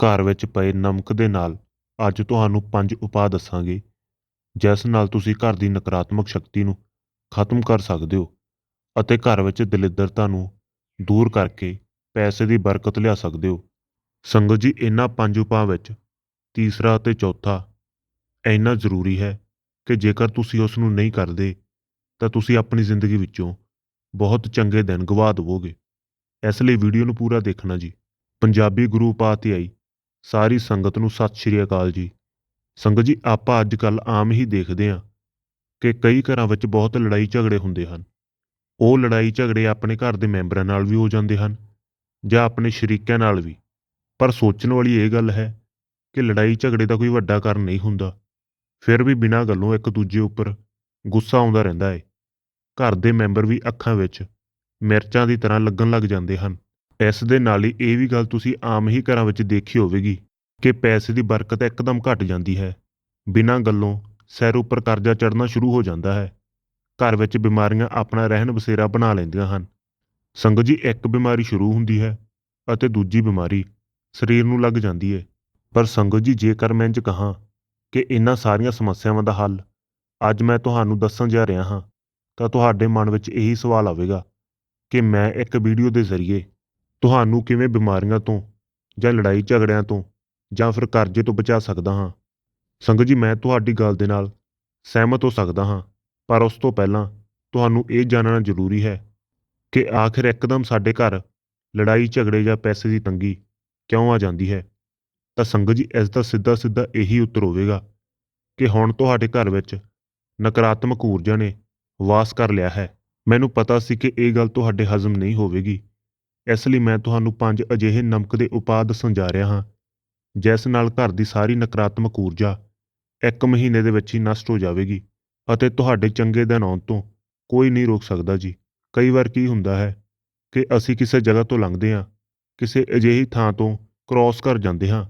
ਘਰ ਵਿੱਚ ਪਏ ਨਮਕ ਦੇ ਨਾਲ ਅੱਜ ਤੁਹਾਨੂੰ ਪੰਜ ਉਪਾਅ ਦੱਸਾਂਗੇ, ਜਿਸ ਨਾਲ ਤੁਸੀਂ ਘਰ ਦੀ ਨਕਾਰਾਤਮਕ ਸ਼ਕਤੀ ਨੂੰ ਖਤਮ ਕਰ ਸਕਦੇ ਹੋ ਅਤੇ ਘਰ ਵਿੱਚ ਦਲਿੱਦਰਤਾ ਨੂੰ ਦੂਰ ਕਰਕੇ ਪੈਸੇ ਦੀ ਬਰਕਤ ਲਿਆ ਸਕਦੇ ਹੋ। ਸੰਗਤ ਜੀ, ਇਹਨਾਂ ਪੰਜ ਉਪਾਅ ਵਿੱਚ ਤੀਸਰਾ ਅਤੇ ਚੌਥਾ ਇੰਨਾ ਜ਼ਰੂਰੀ ਹੈ ਕਿ ਜੇਕਰ ਤੁਸੀਂ ਉਸ ਨੂੰ ਨਹੀਂ ਕਰਦੇ, ਤਾਂ ਤੁਸੀਂ ਆਪਣੀ ਜ਼ਿੰਦਗੀ ਵਿੱਚੋਂ ਬਹੁਤ ਚੰਗੇ ਦਿਨ ਗਵਾ ਦੇਵੋਗੇ। ਇਸ ਲਈ ਵੀਡੀਓ ਨੂੰ ਪੂਰਾ ਦੇਖਣਾ ਜੀ। ਪੰਜਾਬੀ ਗੁਰੂ ਉਪਾਅ ਤੇ ਆਈ ਸਾਰੀ ਸੰਗਤ ਨੂੰ ਸਤਿ ਸ਼੍ਰੀ ਅਕਾਲ ਜੀ। ਸੰਗਤ ਜੀ, ਆਪਾਂ ਅੱਜ ਕੱਲ ਆਮ ਹੀ ਦੇਖਦੇ ਹਾਂ ਕਿ ਕਈ ਘਰਾਂ ਵਿੱਚ ਬਹੁਤ ਲੜਾਈ ਝਗੜੇ ਹੁੰਦੇ ਹਨ। ਉਹ ਲੜਾਈ ਝਗੜੇ ਆਪਣੇ ਘਰ ਦੇ ਮੈਂਬਰਾਂ ਨਾਲ ਵੀ ਹੋ ਜਾਂਦੇ ਹਨ ਜਾਂ ਆਪਣੇ ਸ਼ਰੀਕਿਆਂ ਨਾਲ ਵੀ। ਪਰ ਸੋਚਣ ਵਾਲੀ ਇਹ ਗੱਲ ਹੈ ਕਿ ਲੜਾਈ ਝਗੜੇ ਦਾ ਕੋਈ ਵੱਡਾ ਕਾਰਨ ਨਹੀਂ ਹੁੰਦਾ। ਫਿਰ ਵੀ ਬਿਨਾਂ ਗੱਲੋਂ ਇੱਕ ਦੂਜੇ ਉੱਪਰ ਗੁੱਸਾ ਆਉਂਦਾ ਰਹਿੰਦਾ ਹੈ ਘਰ ਦੇ ਮੈਂਬਰ ਵੀ ਅੱਖਾਂ ਵਿੱਚ ਮਿਰਚਾਂ ਦੀ ਤਰ੍ਹਾਂ ਲੱਗਣ ਲੱਗ ਜਾਂਦੇ ਹਨ। ਇਸ ਦੇ ਨਾਲ ਹੀ ਇਹ ਵੀ ਗੱਲ ਤੁਸੀਂ ਆਮ ਹੀ ਘਰਾਂ ਵਿੱਚ ਦੇਖੀ ਹੋਵੇਗੀ ਕਿ ਪੈਸੇ ਦੀ ਬਰਕਤ ਇੱਕਦਮ ਘਟ ਜਾਂਦੀ ਹੈ। ਬਿਨਾਂ ਗੱਲੋਂ ਸਿਰ ਉੱਪਰ ਕਰਜ਼ਾ ਚੜ੍ਹਨਾ ਸ਼ੁਰੂ ਹੋ ਜਾਂਦਾ ਹੈ। ਘਰ ਵਿੱਚ ਬਿਮਾਰੀਆਂ ਆਪਣਾ ਰਹਿਣ ਬਸੇਰਾ ਬਣਾ ਲੈਂਦੀਆਂ ਹਨ। ਸੰਗਤ ਜੀ, ਇੱਕ ਬਿਮਾਰੀ ਸ਼ੁਰੂ ਹੁੰਦੀ ਹੈ ਅਤੇ ਦੂਜੀ ਬਿਮਾਰੀ ਸਰੀਰ ਨੂੰ ਲੱਗ ਜਾਂਦੀ ਹੈ। ਪਰ ਸੰਗਤ ਜੀ, ਜੇਕਰ ਮੈਂ ਇੰਝ ਕਹਾਂ ਕਿ ਇਹਨਾਂ ਸਾਰੀਆਂ ਸਮੱਸਿਆਵਾਂ ਦਾ ਹੱਲ ਅੱਜ ਮੈਂ ਤੁਹਾਨੂੰ ਦੱਸਣ ਜਾ ਰਿਹਾ ਹਾਂ, ਤਾਂ ਤੁਹਾਡੇ ਮਨ ਵਿੱਚ ਇਹੀ ਸਵਾਲ ਆਵੇਗਾ ਕਿ ਮੈਂ ਇੱਕ ਵੀਡੀਓ ਦੇ ਜ਼ਰੀਏ ਤੁਹਾਨੂੰ ਕਿਵੇਂ ਬਿਮਾਰੀਆਂ ਤੋਂ ਜਾਂ ਲੜਾਈ ਝਗੜਿਆਂ ਤੋਂ ਜਾਂ ਫਿਰ ਕਰਜ਼ੇ ਤੋਂ ਬਚਾ ਸਕਦਾ ਹਾਂ? ਸੰਗਤ ਜੀ, ਮੈਂ ਤੁਹਾਡੀ ਗੱਲ ਦੇ ਨਾਲ ਸਹਿਮਤ ਹੋ ਸਕਦਾ ਹਾਂ, ਪਰ ਉਸ ਤੋਂ ਪਹਿਲਾਂ ਤੁਹਾਨੂੰ ਇਹ ਜਾਣਨਾ ਜ਼ਰੂਰੀ ਹੈ ਕਿ ਆਖਿਰ ਇੱਕਦਮ ਸਾਡੇ ਘਰ ਲੜਾਈ, ਝਗੜੇ ਜਾਂ ਪੈਸੇ ਦੀ ਤੰਗੀ ਕਿਉਂ ਆ ਜਾਂਦੀ ਹੈ? ਤਾਂ ਸੰਗਤ ਜੀ, ਇਸ ਦਾ ਸਿੱਧਾ ਸਿੱਧਾ ਇਹੀ ਉੱਤਰ ਹੋਵੇਗਾ ਕਿ ਹੁਣ ਤੁਹਾਡੇ ਘਰ ਵਿੱਚ ਨਕਾਰਾਤਮਕ ਊਰਜਾ ਨੇ ਵਾਸ ਕਰ ਲਿਆ ਹੈ। ਮੈਨੂੰ ਪਤਾ ਸੀ ਕਿ ਇਹ ਗੱਲ ਤੁਹਾਡੇ ਹਜ਼ਮ ਨਹੀਂ ਹੋਵੇਗੀ। ਇਸ ਲਈ ਮੈਂ ਤੁਹਾਨੂੰ ਪੰਜ ਅਜਿਹੇ ਨਮਕ ਦੇ ਉਪਾਅ ਦੱਸਣ ਜਾ ਰਿਹਾ ਹਾਂ, ਜਿਸ ਨਾਲ ਘਰ ਦੀ ਸਾਰੀ ਨਕਾਰਾਤਮਕ ਊਰਜਾ ਇੱਕ ਮਹੀਨੇ ਦੇ ਵਿੱਚ ਹੀ ਨਸ਼ਟ ਹੋ ਜਾਵੇਗੀ ਅਤੇ ਤੁਹਾਡੇ ਚੰਗੇ ਦਿਨ ਆਉਣ ਤੋਂ ਕੋਈ ਨਹੀਂ ਰੋਕ ਸਕਦਾ ਜੀ। ਕਈ ਵਾਰ ਕੀ ਹੁੰਦਾ ਹੈ ਕਿ ਅਸੀਂ ਕਿਸੇ ਜਗ੍ਹਾ ਤੋਂ ਲੰਘਦੇ ਹਾਂ, ਕਿਸੇ ਅਜਿਹੀ ਥਾਂ ਤੋਂ ਕ੍ਰਾਸ ਕਰ ਜਾਂਦੇ ਹਾਂ,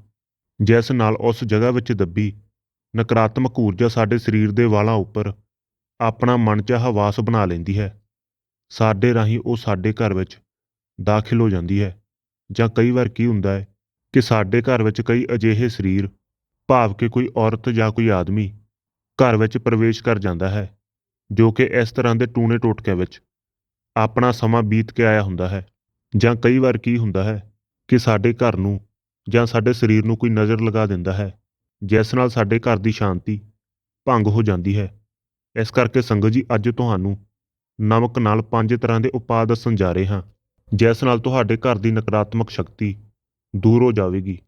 ਜਿਸ ਨਾਲ ਉਸ ਜਗ੍ਹਾ ਵਿੱਚ ਦੱਬੀ ਨਕਾਰਾਤਮਕ ਊਰਜਾ ਸਾਡੇ ਸਰੀਰ ਦੇ ਵਾਲਾਂ ਉੱਪਰ ਆਪਣਾ ਮਨਚਾਹਾ ਵਾਸ ਬਣਾ ਲੈਂਦੀ ਹੈ। ਸਾਡੇ ਰਾਹੀਂ ਉਹ ਸਾਡੇ ਘਰ ਵਿੱਚ ਦਾਖਲ ਹੋ ਜਾਂਦੀ ਹੈ। ਜਾਂ ਕਈ ਵਾਰ ਕੀ ਹੁੰਦਾ ਹੈ ਕਿ ਸਾਡੇ ਘਰ ਵਿੱਚ ਕਈ ਅਜਿਹੇ ਸਰੀਰ, ਭਾਵ ਕਿ ਕੋਈ ਔਰਤ ਜਾਂ ਕੋਈ ਆਦਮੀ ਘਰ ਵਿੱਚ ਪ੍ਰਵੇਸ਼ ਕਰ ਜਾਂਦਾ ਹੈ, ਜੋ ਕਿ ਇਸ ਤਰ੍ਹਾਂ ਦੇ ਟੂਣੇ ਟੋਟਕਿਆਂ ਵਿੱਚ ਆਪਣਾ ਸਮਾਂ ਬੀਤ ਕੇ ਆਇਆ ਹੁੰਦਾ ਹੈ। ਜਾਂ ਕਈ ਵਾਰ ਕੀ ਹੁੰਦਾ ਹੈ ਕਿ ਸਾਡੇ ਘਰ ਨੂੰ ਜਾਂ ਸਾਡੇ ਸਰੀਰ ਨੂੰ ਕੋਈ ਨਜ਼ਰ ਲਗਾ ਦਿੰਦਾ ਹੈ, ਜਿਸ ਨਾਲ ਸਾਡੇ ਘਰ ਦੀ ਸ਼ਾਂਤੀ ਭੰਗ ਹੋ ਜਾਂਦੀ ਹੈ। ਇਸ ਕਰਕੇ ਸੰਗਤ ਜੀ, ਅੱਜ ਤੁਹਾਨੂੰ ਨਮਕ ਨਾਲ ਪੰਜ ਤਰ੍ਹਾਂ ਦੇ ਉਪਾਅ ਦੱਸਣ ਜਾ ਰਹੇ ਹਾਂ। ਜਿਸ ਨਾਲ ਤੁਹਾਡੇ ਘਰ ਦੀ ਨਕਾਰਾਤਮਕ ਸ਼ਕਤੀ ਦੂਰ ਹੋ ਜਾਵੇਗੀ।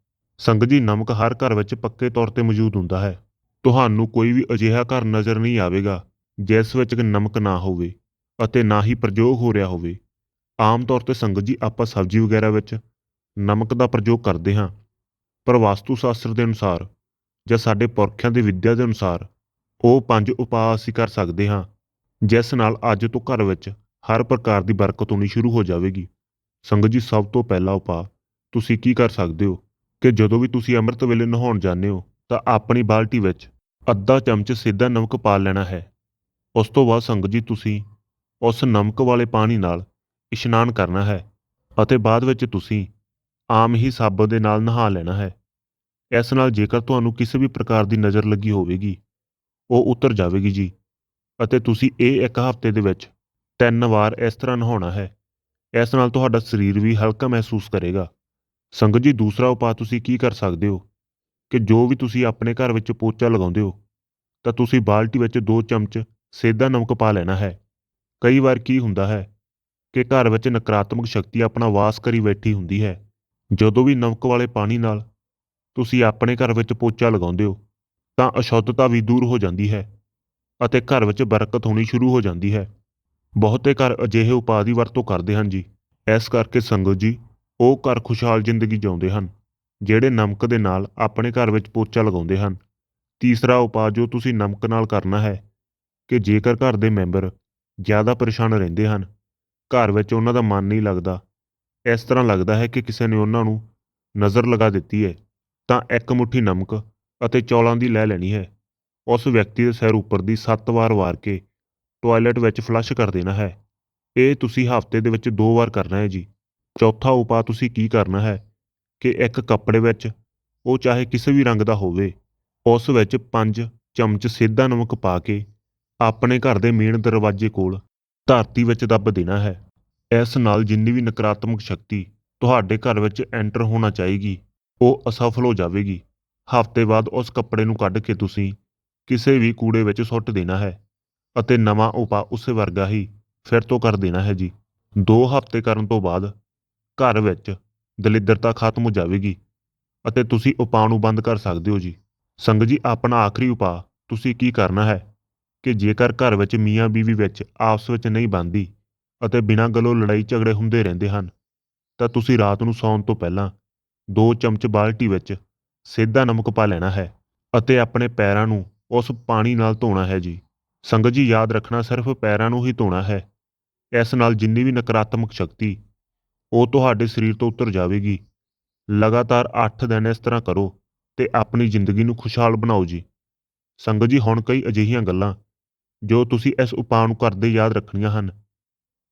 ਸੰਗਤ ਜੀ, ਨਮਕ ਹਰ ਘਰ ਵਿੱਚ ਪੱਕੇ ਤੌਰ ਤੇ ਮੌਜੂਦ ਹੁੰਦਾ ਹੈ। ਤੁਹਾਨੂੰ ਕੋਈ ਵੀ ਅਜਿਹਾ ਘਰ ਨਜ਼ਰ ਨਹੀਂ ਆਵੇਗਾ, ਜਿਸ ਵਿੱਚ ਕਿ ਨਮਕ ਨਾ ਹੋਵੇ ਅਤੇ ਨਾ ਹੀ ਪ੍ਰਯੋਗ ਹੋ ਰਿਹਾ ਹੋਵੇ। ਆਮ ਤੌਰ ਤੇ ਸੰਗਤ ਜੀ, ਆਪਾਂ ਸਬਜ਼ੀ ਵਗੈਰਾ ਵਿੱਚ ਨਮਕ ਦਾ ਪ੍ਰਯੋਗ ਕਰਦੇ ਹਾਂ। ਪਰ ਵਾਸਤੂ ਸ਼ਾਸਤਰ ਦੇ ਅਨੁਸਾਰ ਜਾਂ ਸਾਡੇ ਪੁਰਖਿਆਂ ਦੀ ਵਿੱਦਿਆ ਦੇ ਅਨੁਸਾਰ ਉਹ ਪੰਜ ਉਪਾਅ ਅਸੀਂ ਕਰ ਸਕਦੇ ਹਾਂ, ਜਿਸ ਨਾਲ ਅੱਜ ਤੋਂ ਘਰ ਵਿੱਚ ਹਰ ਪ੍ਰਕਾਰ ਦੀ ਬਰਕਤ ਹੋਣੀ ਸ਼ੁਰੂ ਹੋ ਜਾਵੇਗੀ। ਸੰਗਤ ਜੀ, ਸਭ ਤੋਂ ਪਹਿਲਾ ਉਪਾਅ, ਤੁਸੀਂ ਕੀ ਕਰ ਸਕਦੇ ਹੋ? ਕਿ ਜਦੋਂ ਵੀ ਤੁਸੀਂ ਅੰਮ੍ਰਿਤ ਵੇਲੇ ਨਹਾਉਣ ਜਾਂਦੇ ਹੋ, ਤਾਂ ਆਪਣੀ ਬਾਲਟੀ ਵਿੱਚ ਅੱਧਾ ਚਮਚ ਸਿੱਧਾ ਨਮਕ ਪਾ ਲੈਣਾ ਹੈ। ਉਸ ਤੋਂ ਬਾਅਦ ਸੰਗਤ ਜੀ, ਤੁਸੀਂ ਉਸ ਨਮਕ ਵਾਲੇ ਪਾਣੀ ਨਾਲ ਇਸ਼ਨਾਨ ਕਰਨਾ ਹੈ ਅਤੇ ਬਾਅਦ ਵਿੱਚ ਤੁਸੀਂ ਆਮ ਹੀ ਸਾਬਣ ਦੇ ਨਾਲ ਨਹਾ ਲੈਣਾ ਹੈ। ਇਸ ਨਾਲ ਜੇਕਰ ਤੁਹਾਨੂੰ ਕਿਸੇ ਵੀ ਪ੍ਰਕਾਰ ਦੀ ਨਜ਼ਰ ਲੱਗੀ ਹੋਵੇਗੀ, ਉਹ ਉਤਰ ਜਾਵੇਗੀ ਜੀ ਅਤੇ ਤੁਸੀਂ ਇਹ ਇੱਕ ਹਫ਼ਤੇ ਦੇ ਵਿੱਚ ਤਿੰਨ ਵਾਰ ਇਸ ਤਰ੍ਹਾਂ ਨਹਾਉਣਾ ਹੈ। ਇਸ ਨਾਲ ਤੁਹਾਡਾ ਸਰੀਰ ਵੀ ਹਲਕਾ ਮਹਿਸੂਸ ਕਰੇਗਾ। ਸੰਗਤ ਜੀ, ਦੂਸਰਾ ਉਪਾਅ ਤੁਸੀਂ ਕੀ ਕਰ ਸਕਦੇ ਹੋ? ਕਿ ਜੋ ਵੀ ਤੁਸੀਂ ਆਪਣੇ ਘਰ ਵਿੱਚ ਪੋਚਾ ਲਗਾਉਂਦੇ ਹੋ, ਤਾਂ ਤੁਸੀਂ ਬਾਲਟੀ ਵਿੱਚ 2 ਚਮਚ ਸੇਧਾ ਨਮਕ ਪਾ ਲੈਣਾ ਹੈ। ਕਈ ਵਾਰ ਕੀ ਹੁੰਦਾ ਹੈ ਕਿ ਘਰ ਵਿੱਚ ਨਕਾਰਾਤਮਕ ਸ਼ਕਤੀ ਆਪਣਾ ਵਾਸ ਕਰੀ ਬੈਠੀ ਹੁੰਦੀ ਹੈ। ਜਦੋਂ ਵੀ ਨਮਕ ਵਾਲੇ ਪਾਣੀ ਨਾਲ ਤੁਸੀਂ ਆਪਣੇ ਘਰ ਵਿੱਚ ਪੋਚਾ ਲਗਾਉਂਦੇ ਹੋ, ਤਾਂ ਅਸ਼ੁੱਧਤਾ ਵੀ ਦੂਰ ਹੋ ਜਾਂਦੀ ਹੈ ਅਤੇ ਘਰ ਵਿੱਚ ਬਰਕਤ ਹੋਣੀ ਸ਼ੁਰੂ ਹੋ ਜਾਂਦੀ ਹੈ। ਬਹੁਤੇ ਘਰ ਅਜਿਹੇ ਉਪਾਅ ਦੀ ਵਰਤੋਂ ਕਰਦੇ ਹਨ ਜੀ। ਇਸ ਕਰਕੇ ਸੰਗਤ ਜੀ, ਉਹ ਘਰ ਖੁਸ਼ਹਾਲ ਜ਼ਿੰਦਗੀ ਜਿਉਂਦੇ ਹਨ, ਜਿਹੜੇ ਨਮਕ ਦੇ ਨਾਲ ਆਪਣੇ ਘਰ ਵਿੱਚ ਪੋਚਾ ਲਗਾਉਂਦੇ ਹਨ। ਤੀਸਰਾ ਉਪਾਅ ਜੋ ਤੁਸੀਂ ਨਮਕ ਨਾਲ ਕਰਨਾ ਹੈ, ਕਿ ਜੇਕਰ ਘਰ ਦੇ ਮੈਂਬਰ ਜ਼ਿਆਦਾ ਪਰੇਸ਼ਾਨ ਰਹਿੰਦੇ ਹਨ, ਘਰ ਵਿੱਚ ਉਹਨਾਂ ਦਾ ਮਨ ਨਹੀਂ ਲੱਗਦਾ, ਇਸ ਤਰ੍ਹਾਂ ਲੱਗਦਾ ਹੈ ਕਿ ਕਿਸੇ ਨੇ ਉਹਨਾਂ ਨੂੰ ਨਜ਼ਰ ਲਗਾ ਦਿੱਤੀ ਹੈ, ਤਾਂ ਇੱਕ ਮੁਠੀ ਨਮਕ ਅਤੇ ਚੌਲਾਂ ਦੀ ਲੈ ਲੈਣੀ ਹੈ। ਉਸ ਵਿਅਕਤੀ ਦੇ ਸਿਰ ਉੱਪਰ ਦੀ 7 ਵਾਰ ਵਾਰ ਕੇ ਟਾਇਲਟ ਵਿੱਚ ਫਲੱਸ਼ ਕਰ ਦੇਣਾ ਹੈ। ਇਹ ਤੁਸੀਂ ਹਫ਼ਤੇ ਦੇ ਵਿੱਚ ਦੋ ਵਾਰ ਕਰਨਾ ਹੈ ਜੀ। ਚੌਥਾ ਉਪਾਅ ਤੁਸੀਂ ਕੀ ਕਰਨਾ ਹੈ ਕਿ ਇੱਕ ਕੱਪੜੇ ਵਿੱਚ, ਉਹ ਚਾਹੇ ਕਿਸੇ ਵੀ ਰੰਗ ਦਾ ਹੋਵੇ, ਉਸ ਵਿੱਚ 5 ਚਮਚ ਸਿੱਧਾ ਨਮਕ ਪਾ ਕੇ ਆਪਣੇ ਘਰ ਦੇ ਮੇਨ ਦਰਵਾਜ਼ੇ ਕੋਲ ਧਰਤੀ ਵਿੱਚ ਦੱਬ ਦੇਣਾ ਹੈ। ਇਸ ਨਾਲ ਜਿੰਨੀ ਵੀ ਨਕਾਰਾਤਮਕ ਸ਼ਕਤੀ ਤੁਹਾਡੇ ਘਰ ਵਿੱਚ ਐਂਟਰ ਹੋਣਾ ਚਾਹੀਗੀ, ਉਹ ਅਸਫਲ ਹੋ ਜਾਵੇਗੀ। ਹਫ਼ਤੇ ਬਾਅਦ ਉਸ ਕੱਪੜੇ ਨੂੰ ਕੱਢ ਕੇ ਤੁਸੀਂ ਕਿਸੇ ਵੀ ਕੂੜੇ ਵਿੱਚ ਸੁੱਟ ਦੇਣਾ ਹੈ। ਅਤੇ ਨਵਾਂ ਉਪਾਅ ਉਸੇ ਵਰਗਾ ਹੀ ਫਿਰ ਤੋਂ ਕਰ ਦੇਣਾ ਹੈ ਜੀ। ਦੋ ਹਫ਼ਤੇ ਕਰਨ ਤੋਂ ਬਾਅਦ ਘਰ ਵਿੱਚ ਦਲਿੱਦਰਤਾ ਖਤਮ ਹੋ ਜਾਵੇਗੀ ਅਤੇ ਤੁਸੀਂ ਉਪਾਅ ਨੂੰ ਬੰਦ ਕਰ ਸਕਦੇ ਹੋ ਜੀ। ਸੰਗਤ ਜੀ, ਆਪਣਾ ਆਖਰੀ ਉਪਾਅ ਤੁਸੀਂ ਕੀ ਕਰਨਾ ਹੈ ਕਿ ਜੇਕਰ ਘਰ ਵਿੱਚ ਮੀਆਂ ਬੀਵੀ ਵਿੱਚ ਆਪਸ ਵਿੱਚ ਨਹੀਂ ਬਣਦੀ ਅਤੇ ਬਿਨਾਂ ਗੱਲੋਂ ਲੜਾਈ ਝਗੜੇ ਹੁੰਦੇ ਰਹਿੰਦੇ ਹਨ, ਤਾਂ ਤੁਸੀਂ ਰਾਤ ਨੂੰ ਸੌਣ ਤੋਂ ਪਹਿਲਾਂ ਦੋ ਚਮਚ ਬਾਲਟੀ ਵਿੱਚ ਸਿੱਧਾ ਨਮਕ ਪਾ ਲੈਣਾ ਹੈ ਅਤੇ ਆਪਣੇ ਪੈਰਾਂ ਨੂੰ ਉਸ ਪਾਣੀ ਨਾਲ ਧੋਣਾ ਹੈ ਜੀ। ਸੰਗਤ ਜੀ ਯਾਦ ਰੱਖਣਾ ਸਿਰਫ ਪੈਰਾਂ ਨੂੰ ਹੀ ਧੋਣਾ ਹੈ। ਇਸ ਨਾਲ ਜਿੰਨੀ ਵੀ ਨਕਾਰਾਤਮਕ ਸ਼ਕਤੀ, ਉਹ ਤੁਹਾਡੇ ਸਰੀਰ ਤੋਂ ਉਤਰ ਜਾਵੇਗੀ। ਲਗਾਤਾਰ 8 ਦਿਨ ਇਸ ਤਰ੍ਹਾਂ ਕਰੋ ਤੇ ਆਪਣੀ ਜ਼ਿੰਦਗੀ ਨੂੰ ਖੁਸ਼ਹਾਲ ਬਣਾਓ ਜੀ। ਸੰਗਤ ਜੀ, ਹੁਣ ਕਈ ਅਜਿਹੀਆਂ ਗੱਲਾਂ ਜੋ ਤੁਸੀਂ ਇਸ ਉਪਾਅ ਨੂੰ ਕਰਦੇ ਯਾਦ ਰੱਖਣੀਆਂ ਹਨ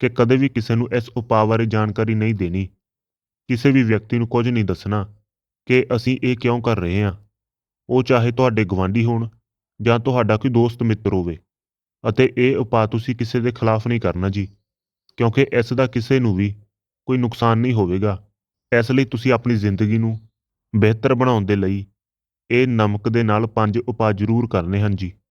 ਕਿ ਕਦੇ ਵੀ ਕਿਸੇ ਨੂੰ ਇਸ ਉਪਾਅ ਬਾਰੇ ਜਾਣਕਾਰੀ ਨਹੀਂ ਦੇਣੀ। ਕਿਸੇ ਵੀ ਵਿਅਕਤੀ ਨੂੰ ਕੁਝ ਨਹੀਂ ਦੱਸਣਾ ਕਿ ਅਸੀਂ ਇਹ ਕਿਉਂ ਕਰ ਰਹੇ ਹਾਂ। ਉਹ ਚਾਹੇ ਤੁਹਾਡੇ ਗਵਾਂਢੀ ਹੋਣ ਜਾਂ ਤੁਹਾਡਾ ਕੋਈ ਦੋਸਤ ਮਿੱਤਰ ਹੋਵੇ। ਅਤੇ ਇਹ ਉਪਾਅ ਤੁਸੀਂ ਕਿਸੇ ਦੇ ਖਿਲਾਫ ਨਹੀਂ ਕਰਨਾ ਜੀ, ਕਿਉਂਕਿ ਇਸ ਦਾ ਕਿਸੇ ਨੂੰ ਵੀ ਕੋਈ ਨੁਕਸਾਨ ਨਹੀਂ ਹੋਵੇਗਾ। ਇਸ ਲਈ ਤੁਸੀਂ ਆਪਣੀ ਜ਼ਿੰਦਗੀ ਨੂੰ ਬਿਹਤਰ ਬਣਾਉਣ ਦੇ ਲਈ ਇਹ ਨਮਕ ਦੇ ਨਾਲ ਪੰਜ ਉਪਾਅ ਜ਼ਰੂਰ ਕਰਨੇ ਹਨ ਜੀ।